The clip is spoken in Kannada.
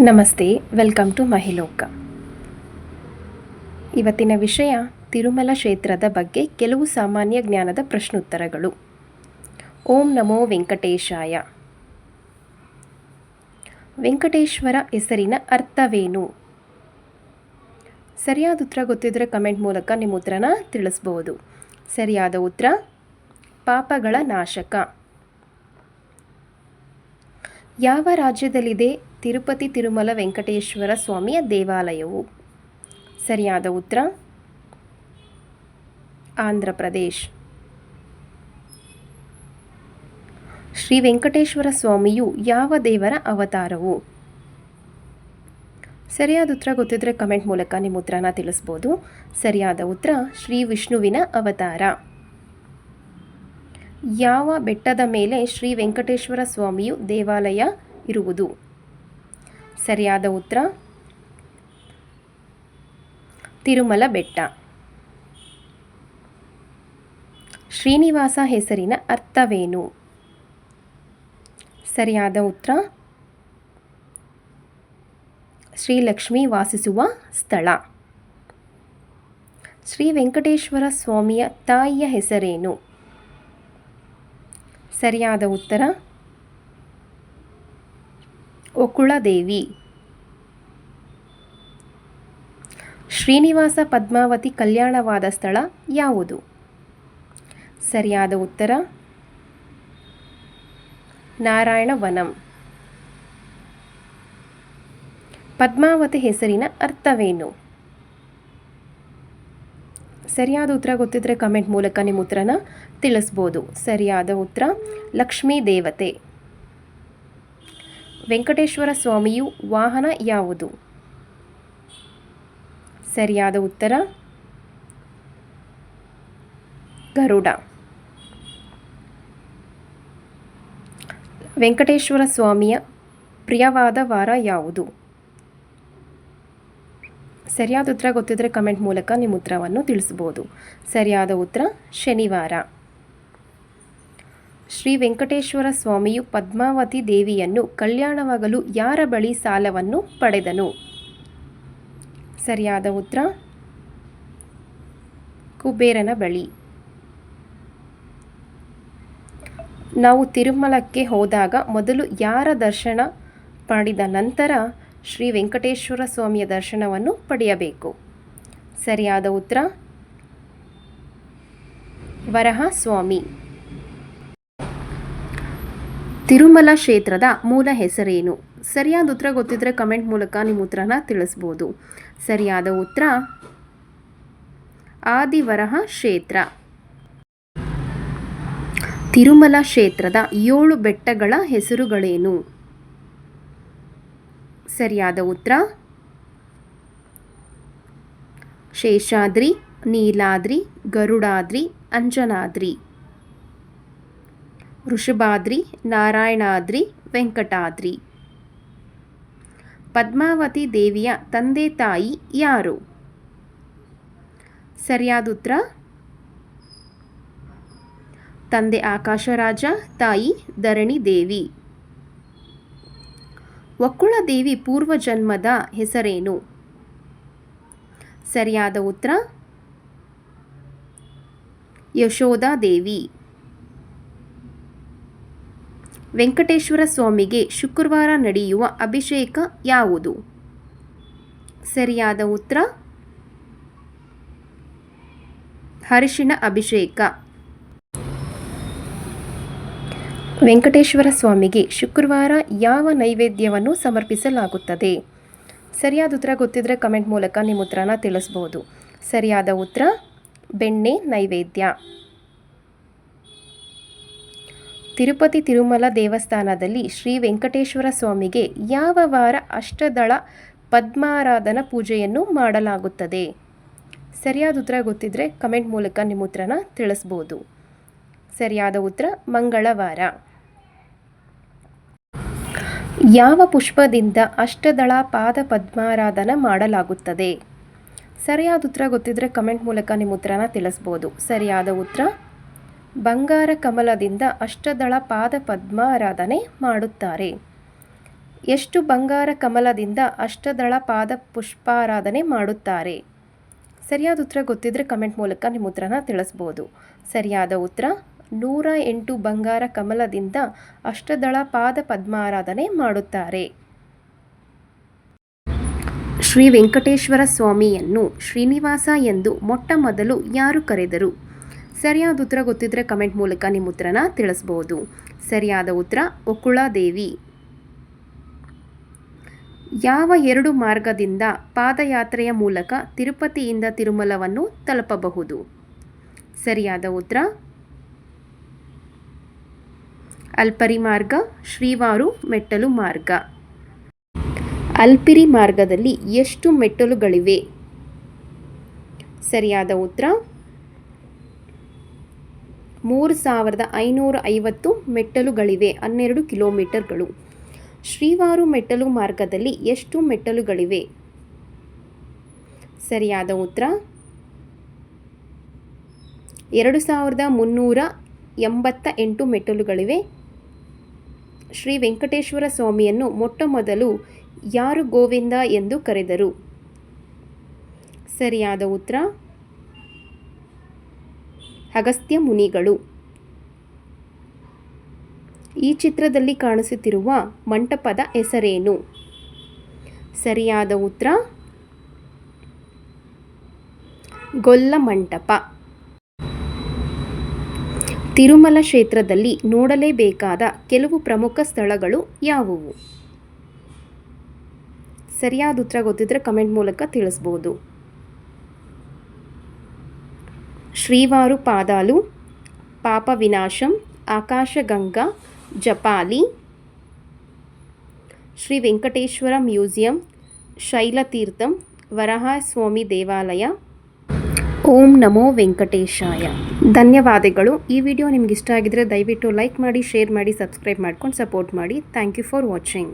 ನಮಸ್ತೆ, ವೆಲ್ಕಮ್ ಟು ಮಹಿಲೋಕ. ಇವತ್ತಿನ ವಿಷಯ ತಿರುಮಲ ಕ್ಷೇತ್ರದ ಬಗ್ಗೆ ಕೆಲವು ಸಾಮಾನ್ಯ ಜ್ಞಾನದ ಪ್ರಶ್ನೋತ್ತರಗಳು. ಓಂ ನಮೋ ವೆಂಕಟೇಶಾಯ. ವೆಂಕಟೇಶ್ವರ ಹೆಸರಿನ ಅರ್ಥವೇನು? ಸರಿಯಾದ ಉತ್ತರ ಗೊತ್ತಿದ್ದರೆ ಕಮೆಂಟ್ ಮೂಲಕ ನಿಮ್ಮ ಉತ್ತರನ ತಿಳಿಸ್ಬೋದು. ಸರಿಯಾದ ಉತ್ತರ, ಪಾಪಗಳ ನಾಶಕ. ಯಾವ ರಾಜ್ಯದಲ್ಲಿದೆ ತಿರುಪತಿ ತಿರುಮಲ ವೆಂಕಟೇಶ್ವರ ಸ್ವಾಮಿಯ ದೇವಾಲಯವು. ಸರಿಯಾದ ಉತ್ತರ? ಆಂಧ್ರ ಪ್ರದೇಶ್. ಶ್ರೀ ವೆಂಕಟೇಶ್ವರ ಸ್ವಾಮಿಯು ಯಾವ ದೇವರ ಅವತಾರವು? ಸರಿಯಾದ ಉತ್ತರ ಗೊತ್ತಿದ್ರೆ ಕಮೆಂಟ್ ಮೂಲಕ ನಿಮ್ಮ ಉತ್ತರನ ತಿಳಿಸ್ಬೋದು. ಸರಿಯಾದ ಉತ್ತರ ಶ್ರೀ ವಿಷ್ಣುವಿನ ಅವತಾರ. ಯಾವ ಬೆಟ್ಟದ ಮೇಲೆ ಶ್ರೀ ವೆಂಕಟೇಶ್ವರ ಸ್ವಾಮಿಯು ದೇವಾಲಯ ಇರುವುದು? ಸರಿಯಾದ ಉತ್ತರ? ತಿರುಮಲ ಬೆಟ್ಟ. ಶ್ರೀನಿವಾಸ ಹೆಸರಿನ ಅರ್ಥವೇನು? ಸರಿಯಾದ ಉತ್ತರ? ಶ್ರೀಲಕ್ಷ್ಮಿ ವಾಸಿಸುವ ಸ್ಥಳ. ಶ್ರೀ ವೆಂಕಟೇಶ್ವರ ಸ್ವಾಮಿಯ ತಾಯಿಯ ಹೆಸರೇನು? ಸರಿಯಾದ ಉತ್ತರ? ಒಕುಳದೇವಿ. ಶ್ರೀನಿವಾಸ ಪದ್ಮಾವತಿ ಕಲ್ಯಾಣವಾದ ಸ್ಥಳ ಯಾವುದು? ಸರಿಯಾದ ಉತ್ತರ? ನಾರಾಯಣವನಂ. ಪದ್ಮಾವತಿ ಹೆಸರಿನ ಅರ್ಥವೇನು? ಸರಿಯಾದ ಉತ್ತರ ಗೊತ್ತಿದ್ರೆ ಕಮೆಂಟ್ ಮೂಲಕ ನಿಮ್ಮ ಉತ್ತರನ ತಿಳಿಸ್ಬೋದು. ಸರಿಯಾದ ಉತ್ತರ ಲಕ್ಷ್ಮೀ ದೇವತೆ ವೆಂಕಟೇಶ್ವರ ಸ್ವಾಮಿಯು ವಾಹನ ಯಾವುದು? ಸರಿಯಾದ ಉತ್ತರ? ಗರುಡ. ವೆಂಕಟೇಶ್ವರ ಸ್ವಾಮಿಯ ಪ್ರಿಯವಾದ ವಾರ ಯಾವುದು? ಸರಿಯಾದ ಉತ್ತರ ಗೊತ್ತಿದ್ದರೆ ಕಮೆಂಟ್ ಮೂಲಕ ನಿಮ್ಮ ಉತ್ತರವನ್ನು ತಿಳಿಸ್ಬೋದು. ಸರಿಯಾದ ಉತ್ತರ ಶನಿವಾರ. ಶ್ರೀ ವೆಂಕಟೇಶ್ವರ ಸ್ವಾಮಿಯು ಪದ್ಮಾವತಿ ದೇವಿಯನ್ನು ಕಲ್ಯಾಣವಾಗಲು ಯಾರ ಬಳಿ ಸಾಲವನ್ನು ಪಡೆದನು? ಸರಿಯಾದ ಉತ್ತರ, ಕುಬೇರನ ಬಳಿ. ನಾವು ತಿರುಮಲಕ್ಕೆ ಹೋದಾಗ ಮೊದಲು ಯಾರ ದರ್ಶನ ಪಡೆದ ನಂತರ ಶ್ರೀ ವೆಂಕಟೇಶ್ವರ ಸ್ವಾಮಿಯ ದರ್ಶನವನ್ನು ಪಡೆಯಬೇಕು. ಸರಿಯಾದ ಉತ್ತರ, ವರಹ ಸ್ವಾಮಿ. ತಿರುಮಲ ಕ್ಷೇತ್ರದ ಮೂಲ ಹೆಸರೇನು? ಸರಿಯಾದ ಉತ್ತರ ಗೊತ್ತಿದ್ರೆ ಕಮೆಂಟ್ ಮೂಲಕ ನಿಮ್ಮ ಉತ್ತರನ ತಿಳಿಸ್ಬೋದು. ಸರಿಯಾದ ಉತ್ತರ? ಆದಿವರಹ ಕ್ಷೇತ್ರ. ತಿರುಮಲ ಕ್ಷೇತ್ರದ ಏಳು ಬೆಟ್ಟಗಳ ಹೆಸರುಗಳೇನು? ಸರಿಯಾದ ಉತ್ತರ? ಶೇಷಾದ್ರಿ, ನೀಲಾದ್ರಿ, ಗರುಡಾದ್ರಿ, ಅಂಜನಾದ್ರಿ. ವೃಷಭಾದ್ರಿ ನಾರಾಯಣಾದ್ರಿ, ವೆಂಕಟಾದ್ರಿ. ಪದ್ಮಾವತಿ ದೇವಿಯ ತಂದೆ ತಾಯಿ ಯಾರು? ಸರಿಯಾದ ಉತ್ತರ? ತಂದೆ ಆಕಾಶರಾಜ, ತಾಯಿ ಧರಣಿ ದೇವಿ. ಒಕ್ಕುಳ ದೇವಿ ಪೂರ್ವಜನ್ಮದ ಹೆಸರೇನು? ಸರಿಯಾದ ಉತ್ತರ? ಯಶೋಧಾ ದೇವಿ. ವೆಂಕಟೇಶ್ವರ ಸ್ವಾಮಿಗೆ ಶುಕ್ರವಾರ ನಡೆಯುವ ಅಭಿಷೇಕ ಯಾವುದು? ಸರಿಯಾದ ಉತ್ತರ? ಹರಿಶಿನ ಅಭಿಷೇಕ. ವೆಂಕಟೇಶ್ವರ ಸ್ವಾಮಿಗೆ ಶುಕ್ರವಾರ ಯಾವ ನೈವೇದ್ಯವನ್ನು ಸಮರ್ಪಿಸಲಾಗುತ್ತದೆ? ಸರಿಯಾದ ಉತ್ತರ ಗೊತ್ತಿದ್ದರೆ ಕಮೆಂಟ್ ಮೂಲಕ ನಿಮ್ಮ ಉತ್ತರನ ತಿಳಿಸ್ಬೋದು. ಸರಿಯಾದ ಉತ್ತರ, ಬೆಣ್ಣೆ ನೈವೇದ್ಯ. ತಿರುಪತಿ ತಿರುಮಲ ದೇವಸ್ಥಾನದಲ್ಲಿ ಶ್ರೀ ವೆಂಕಟೇಶ್ವರ ಸ್ವಾಮಿಗೆ ಯಾವ ವಾರ ಅಷ್ಟದಳ ಪದ್ಮಾರಾಧನ ಪೂಜೆಯನ್ನು ಮಾಡಲಾಗುತ್ತದೆ? ಸರಿಯಾದ ಉತ್ತರ ಗೊತ್ತಿದ್ರೆ ಕಮೆಂಟ್ ಮೂಲಕ ನಿಮ್ಮ ಉತ್ತರನ ತಿಳಿಸ್ಬೋದು. ಸರಿಯಾದ ಉತ್ತರ ಮಂಗಳವಾರ. ಯಾವ ಪುಷ್ಪದಿಂದ ಅಷ್ಟದಳ ಪಾದ ಪದ್ಮಾರಾಧನ ಮಾಡಲಾಗುತ್ತದೆ? ಸರಿಯಾದ ಉತ್ತರ ಗೊತ್ತಿದ್ರೆ ಕಮೆಂಟ್ ಮೂಲಕ ನಿಮ್ಮ ಉತ್ತರನ ತಿಳಿಸ್ಬೋದು. ಸರಿಯಾದ ಉತ್ತರ ಬಂಗಾರ ಕಮಲದಿಂದ ಅಷ್ಟದಳ ಪಾದ ಪದ್ಮಾರಾಧನೆ ಮಾಡುತ್ತಾರೆ. ಎಷ್ಟು ಬಂಗಾರ ಕಮಲದಿಂದ ಅಷ್ಟದಳ ಪಾದ ಪುಷ್ಪಾರಾಧನೆ ಮಾಡುತ್ತಾರೆ? ಸರಿಯಾದ ಉತ್ತರ ಗೊತ್ತಿದ್ದರೆ ಕಮೆಂಟ್ ಮೂಲಕ ನಿಮ್ಮ ಉತ್ತರನ ತಿಳಿಸ್ಬೋದು. ಸರಿಯಾದ ಉತ್ತರ, ನೂರ ಎಂಟು ಬಂಗಾರ ಕಮಲದಿಂದ ಅಷ್ಟದಳ ಪಾದ ಪದ್ಮಾರಾಧನೆ ಮಾಡುತ್ತಾರೆ. ಶ್ರೀ ವೆಂಕಟೇಶ್ವರ ಸ್ವಾಮಿಯನ್ನು ಶ್ರೀನಿವಾಸ ಎಂದು ಮೊಟ್ಟ ಮೊದಲು ಯಾರು ಕರೆದರು? ಸರಿಯಾದ ಉತ್ತರ ಗೊತ್ತಿದ್ದರೆ ಕಮೆಂಟ್ ಮೂಲಕ ನಿಮ್ಮ ಉತ್ತರನ ತಿಳಿಸ್ಬೋದು. ಸರಿಯಾದ ಉತ್ತರ ಒಕುಳಾದೇವಿ ಯಾವ ಎರಡು ಮಾರ್ಗದಿಂದ ಪಾದಯಾತ್ರೆಯ ಮೂಲಕ ತಿರುಪತಿಯಿಂದ ತಿರುಮಲವನ್ನು ತಲುಪಬಹುದು? ಸರಿಯಾದ ಉತ್ತರ ಅಲ್ಪರಿ ಮಾರ್ಗ ಶ್ರೀವಾರು ಮೆಟ್ಟಲು ಮಾರ್ಗ. ಅಲ್ಪಿರಿ ಮಾರ್ಗದಲ್ಲಿ ಎಷ್ಟು ಮೆಟ್ಟಲುಗಳಿವೆ? ಸರಿಯಾದ ಉತ್ತರ ಮೂರು ಸಾವಿರದ ಐನೂರ ಐವತ್ತು ಮೆಟ್ಟಲುಗಳಿವೆ, ಹನ್ನೆರಡು ಕಿಲೋಮೀಟರ್ಗಳು. ಶ್ರೀವಾರು ಮೆಟ್ಟಲು ಮಾರ್ಗದಲ್ಲಿ ಎಷ್ಟು ಮೆಟ್ಟಲುಗಳಿವೆ? ಸರಿಯಾದ ಉತ್ತರ? ಎರಡು ಸಾವಿರದ ಮುನ್ನೂರ ಎಂಬತ್ತ ಎಂಟು ಮೆಟ್ಟಲುಗಳಿವೆ. ಶ್ರೀ ವೆಂಕಟೇಶ್ವರ ಸ್ವಾಮಿಯನ್ನು ಮೊಟ್ಟ ಮೊದಲು ಯಾರು ಗೋವಿಂದ ಎಂದು ಕರೆದರು? ಸರಿಯಾದ ಉತ್ತರ? ಅಗಸ್ತ್ಯ ಮುನಿಗಳು. ಈ ಚಿತ್ರದಲ್ಲಿ ಕಾಣಿಸುತ್ತಿರುವ ಮಂಟಪದ ಹೆಸರೇನು? ಸರಿಯಾದ ಉತ್ತರ? ಗೊಲ್ಲ ಮಂಟಪ. ತಿರುಮಲ ಕ್ಷೇತ್ರದಲ್ಲಿ ನೋಡಲೇಬೇಕಾದ ಕೆಲವು ಪ್ರಮುಖ ಸ್ಥಳಗಳು ಯಾವುವು? ಸರಿಯಾದ ಉತ್ತರ ಗೊತ್ತಿದ್ದರೆ ಕಮೆಂಟ್ ಮೂಲಕ ತಿಳಿಸ್ಬೋದು. ಶ್ರೀವಾರು ಪಾದಾಲು ಪಾಪ ವಿನಾಶಂ ಆಕಾಶಗಂಗಾ ಜಪಾಲಿ ಶ್ರೀ ವೆಂಕಟೇಶ್ವರ ಮ್ಯೂಸಿಯಂ ಶೈಲತೀರ್ಥಂ ವರಹಸ್ವಾಮಿ ದೇವಾಲಯ ಓಂ ನಮೋ ವೆಂಕಟೇಶಾಯ ಧನ್ಯವಾದಗಳು ಈ ವಿಡಿಯೋ ನಿಮ್ಗೆ ಇಷ್ಟ ಆಗಿದ್ರೆ ದಯವಿಟ್ಟು ಲೈಕ್ ಮಾಡಿ ಶೇರ್ ಮಾಡಿ ಸಬ್ಸ್ಕ್ರೈಬ್ ಮಾಡ್ಕೊಂಡು ಸಪೋರ್ಟ್ ಮಾಡಿ ಥ್ಯಾಂಕ್ ಯು ಫಾರ್ ವಾಚಿಂಗ್